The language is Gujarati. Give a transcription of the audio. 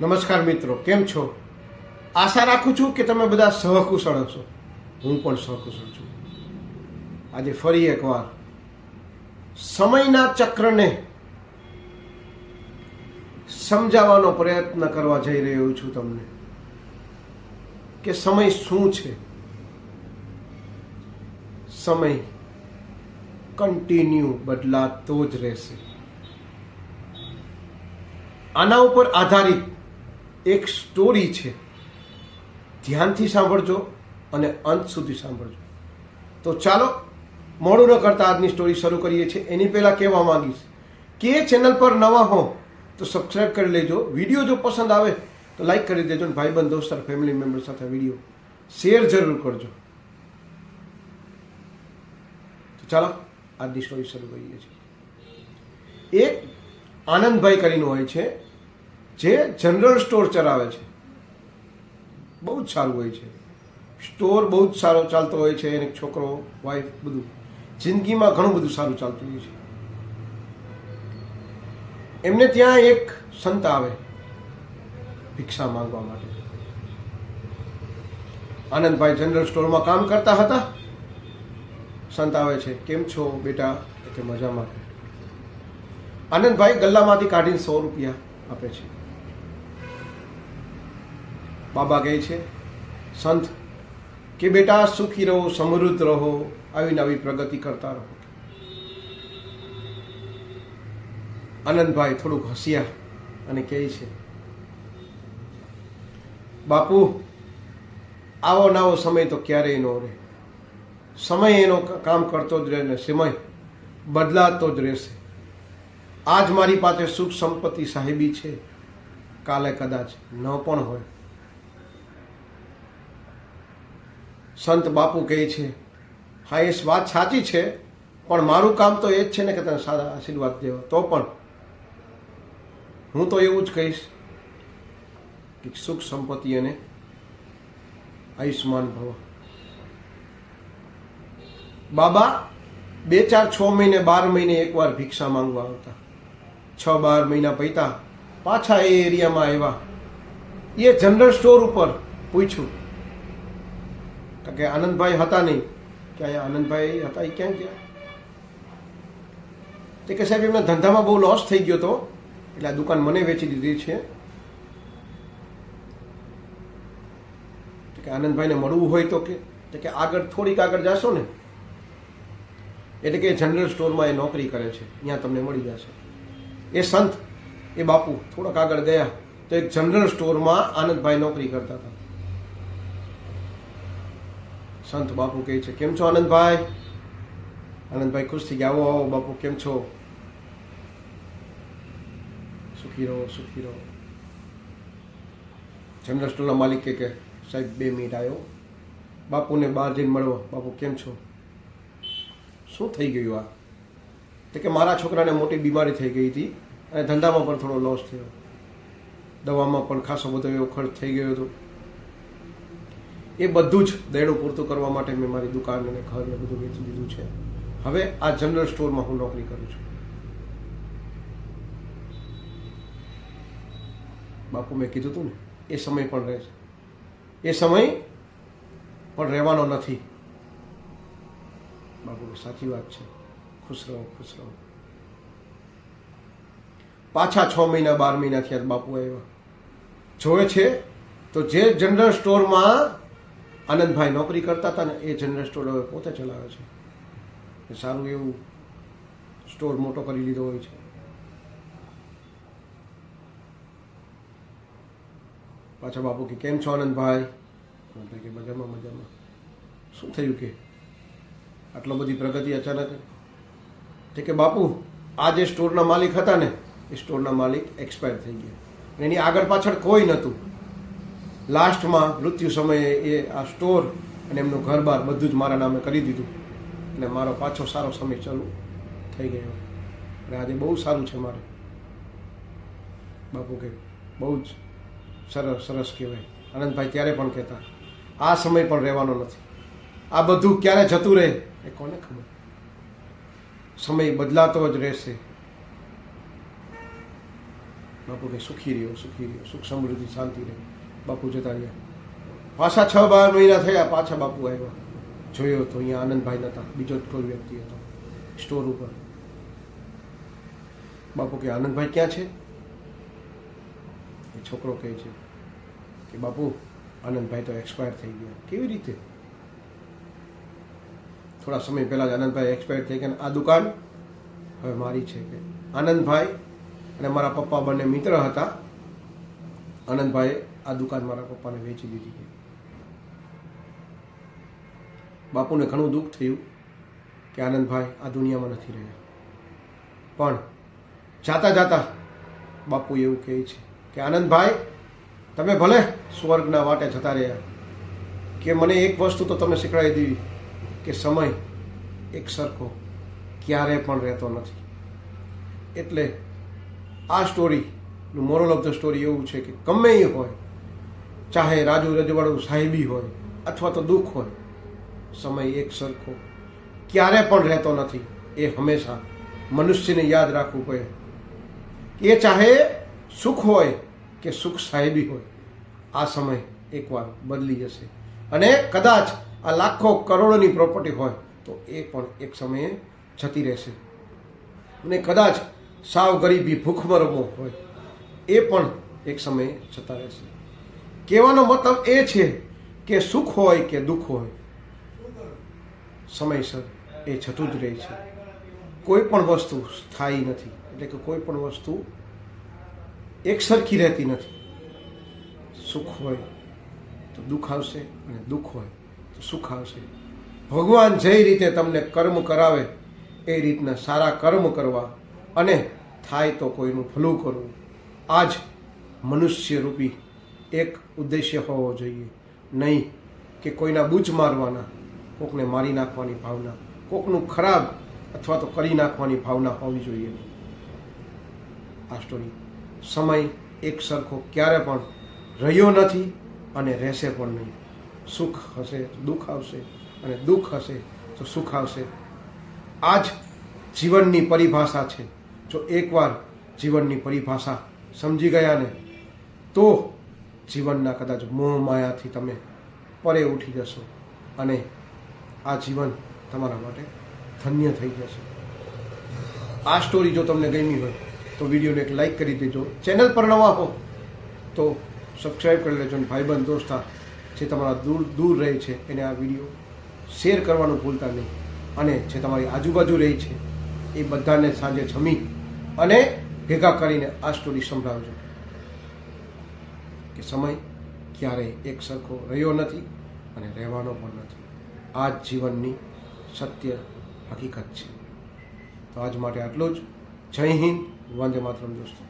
નમસ્કાર મિત્રો, કેમ છો? આશા રાખું છું કે તમે બધા સહકુશળ હશો. હું પણ સહકુશળ છું. આજે ફરી એકવાર સમયના ચક્રને સમજાવવાનો પ્રયત્ન કરવા જઈ રહ્યો છું તમને કે સમય શું છે? સમય કન્ટિન્યુ બદલાતો જ રહેશે. આના ઉપર આધારિત એક સ્ટોરી છે. ધ્યાનથી સાંભળજો અને અંત સુધી સાંભળજો. તો ચાલો, મોડું ન કરતા આજની સ્ટોરી શરૂ કરીએ છીએ. એની પહેલાં કહેવા માંગીશ કે ચેનલ પર નવા હો તો સબસ્ક્રાઈબ કરી લેજો. વીડિયો જો પસંદ આવે તો લાઈક કરી દેજો અને ભાઈબંધ દોસ્તાર ફેમિલી મેમ્બર સાથે વીડિયો શેર જરૂર કરજો. તો ચાલો, આજની સ્ટોરી શરૂ કરીએ છીએ. એક આનંદભાઈ કરીને હોય છે. જે જનરલ સ્ટોર ચલાવે છે. બહુ જ સારું હોય છે. સ્ટોર બહુ જ સારો ચાલતો હોય છે એને છોકરો વાઈફ બધું. જિંદગીમાં ઘણું બધું સારું ચાલતું હોય છે. એમને ત્યાં એક સંત આવે ભિક્ષા માંગવા માટે. આનંદભાઈ જનરલ સ્ટોરમાં કામ કરતા હતા. સંત આવે છે, કેમ છો બેટા? કે મજામાં. આનંદભાઈ ગલ્લામાંથી કાઢીને સો રૂપિયા આપે છે. બાબા કહે છે, સંત, કે બેટા સુખી રહો, સમૃદ્ધ રહો, આવી નવી પ્રગતિ કરતા રહો. આનંદભાઈ થોડુંક હસ્યા અને કહે છે, બાપુ, આવો નવો સમય તો ક્યારેય ન રહે. સમય એનો કામ કરતો જ રહે ને સમય બદલાતો જ રહેશે. આજ મારી પાસે સુખ સંપત્તિ સાહેબી છે. કાલે કદાચ ન પણ હોય. સંત બાપુ કહે છે, હા, એ વાત સાચી છે, પણ મારું કામ તો એ જ છે ને કે તને સારા આશીર્વાદ દેવા. તો પણ હું તો એવું જ કહીશ કે સુખ સંપત્તિ અને આયુષ્માન ભવ. બાબા, બે ચાર છ મહિને, બાર મહિને એકવાર ભિક્ષા માંગવા આવતા. છ, બાર મહિના પૈતા પાછા એ એરિયામાં આવ્યા. એ જનરલ સ્ટોર ઉપર પૂછ્યું કારણ કે આનંદભાઈ હતા નહીં. કે અહીંયા આનંદભાઈ હતા એ ક્યાં ગયા? તે કે સાહેબ, એમના ધંધામાં બહુ લોસ થઈ ગયો હતો એટલે આ દુકાન મને વેચી દીધી છે. કે આનંદભાઈને મળવું હોય તો કે તો કે આગળ થોડીક આગળ જશો ને? એટલે કે જનરલ સ્ટોરમાં એ નોકરી કરે છે. ત્યાં તમને મળી જશે. એ સંત, એ બાપુ થોડાક આગળ ગયા તો એક જનરલ સ્ટોરમાં આનંદભાઈ નોકરી કરતા હતા. સંત બાપુ કહે છે, કેમ છો આનંદભાઈ? આનંદભાઈ ખુશ થઈ ગયા, આવો આવો બાપુ, કેમ છો? સુખી રહો સુખી રહો. જનરલ સ્ટોરના માલિક કે, સાહેબ, બે મિનિટ આવ્યો બાપુને બહાર જઈને મળવો બાપુ, કેમ છો? શું થઈ ગયું આ? તો કે, મારા છોકરાને મોટી બીમારી થઈ ગઈ હતી અને ધંધામાં પણ થોડો લોસ થયો. દવામાં પણ ખાસો બધો એવો ખર્ચ થઈ ગયો હતો. એ બધું જ દેણું પૂરતું કરવા માટે મેં મારી દુકાન અને ઘર ને બધું વેચી દીધું છે. હવે આ જનરલ સ્ટોરમાં હું નોકરી કરું છું. બાપુ, મેં કીધું હતું ને, એ સમય પણ રહે છે. એ સમય પણ રહેવાનો નથી. બાપુ, સાચી વાત છે. ખુશ રહો ખુશ રહો. પાછા છ મહિના, બાર મહિના થયા બાપુ આવ્યા. જોવે છે, તો જે જનરલ સ્ટોરમાં આનંદભાઈ નોકરી કરતા હતા ને એ જનરલ સ્ટોર હવે પોતે ચલાવે છે. સારું એવું સ્ટોર મોટો કરી લીધો હોય છે. પાછા બાપુ કે, કેમ છો આનંદભાઈ? આનંદભાઈ કે, મજામાં મજામાં. શું થયું કે? આટલો બધી પ્રગતિ અચાનક તે કે, બાપુ, આ જે સ્ટોરના માલિક હતા ને, એ સ્ટોરના માલિક એક્સપાયર થઈ ગયા. એની આગળ પાછળ કોઈ નહોતું. લાસ્ટમાં મૃત્યુ સમયે એ આ સ્ટોર અને એમનું ઘર બાર બધું જ મારા નામે કરી દીધું. અને મારો પાછો સારો સમય ચાલુ થઈ ગયો. અને આજે બહુ સારું છે મારે. બાપુ કે બહુ જ સરસ સરસ કહેવાય. આનંદભાઈ ત્યારે પણ કહેતા, આ સમય પણ રહેવાનો નથી. આ બધું ક્યારે જતું રહે? એ કોને ખબર? સમય બદલાતો જ રહેશે. બાપુ કે સુખી રહ્યો સુખી રહ્યો. સુખ સમૃદ્ધિ, શાંતિ રહે. બાપુ જતા રહ્યા. પાછા છ બાર મહિના થયા, પાછા બાપુ આવ્યા. જોયો તો અહીંયા આનંદભાઈ નહોતા બીજો જ કોઈ વ્યક્તિ હતો, સ્ટોર ઉપર. બાપુ કે, આનંદભાઈ ક્યાં છે? એ છોકરો કહે છે કે, બાપુ, આનંદભાઈ તો એક્સપાયર થઈ ગયા. કેવી રીતે? થોડા સમય પહેલા જ આનંદભાઈ એક્સપાયર થઈ ગયા આ દુકાન હવે મારી છે કે, આનંદભાઈ અને મારા પપ્પા બંને મિત્ર હતા. આનંદભાઈએ આ દુકાન મારા પપ્પાને વેચી દીધી છે. બાપુને ઘણું દુઃખ થયું કે આનંદભાઈ આ દુનિયામાં નથી રહ્યા. પણ જાતા જાતા બાપુ એવું કહે છે કે, આનંદભાઈ, તમે ભલે સ્વર્ગના વાટે જતા રહ્યા, કે મને એક વસ્તુ તો તમે શીખવાડી દીધી કે સમય એક સરખો ક્યારે પણ રહેતો નથી. એટલે આ સ્ટોરીનું મોરલ ઓફ ધ સ્ટોરી એવું છે કે ગમે એ હોય ચાહે રાજુ રજવાડું સાહેબી હોય અથવા તો દુઃખ હોય, સમય એક સરખો. ક્યારે પણ રહેતો નથી, એ હંમેશા મનુષ્યને યાદ રાખવું પડે. એ ચાહે સુખ હોય કે સુખ સાહેબી હોય, આ સમય એકવાર બદલી જશે. અને કદાચ આ લાખો કરોડોની પ્રોપર્ટી હોય, તો એ પણ એક સમયે જતી રહેશે. અને કદાચ સાવ ગરીબી ભૂખમરમો હોય, એ પણ એક સમયે જતા રહેશે. કહેવાનો મતલબ એ છે કે સુખ હોય કે દુઃખ હોય, સમયસર એ છતું જ રહે છે. કોઈ પણ વસ્તુ સ્થાયી નથી, એટલે કે કોઈ પણ વસ્તુ એક સરખી રહેતી નથી. સુખ હોય તો દુઃખ આવશે અને દુઃખ હોય તો સુખ આવશે. ભગવાન જે રીતે તમને કર્મ કરાવે, એ રીતના સારા કર્મ કરવા અને થાય તો કોઈનું ભલું કરવું. આ જ મનુષ્ય રૂપી એક ઉદ્દેશ્ય હોવો જોઈએ. નહીં કે કોઈના બૂચ મારવાના, કોકને મારી નાખવાની ભાવના, કોકનું ખરાબ અથવા તો કરી નાખવાની ભાવના હોવી જોઈએ આ સ્ટોરી સમય એક સરખો ક્યારે પણ રહ્યો નથી અને રહેશે પણ નહીં. સુખ હશે, દુઃખ આવશે અને દુઃખ હશે તો સુખ આવશે. આ જ જીવનની પરિભાષા છે. જો એકવાર જીવનની પરિભાષા સમજી ગયા ને, તો જીવનના કદાચ મોહ માયાથી તમે પરે ઉઠી જશો અને આ જીવન તમારા માટે ધન્ય થઈ જશે. આ સ્ટોરી જો તમને ગમી હોય તો વિડીયોને એક લાઈક કરી દેજો. ચેનલ પર નવા હો તો સબસ્ક્રાઈબ કરી લેજો અને ભાઈબંધ દોસ્તા જે તમારા દૂર દૂર રહે છે એને આ વીડિયો શેર કરવાનું ભૂલતા નહીં. અને જે તમારી આજુબાજુ રહી છે એ બધાને સાંજે જમી અને ભેગા કરીને આ સ્ટોરી સંભળાવજો. કે સમય ક્યારેય એક સરખો રહ્યો નથી અને રહેવાનો પણ નથી. આ જ જીવનની સત્ય હકીકત છે. તો આજ માટે આટલું જ. જય હિન્દ. વંદે માતરમ દોસ્તો.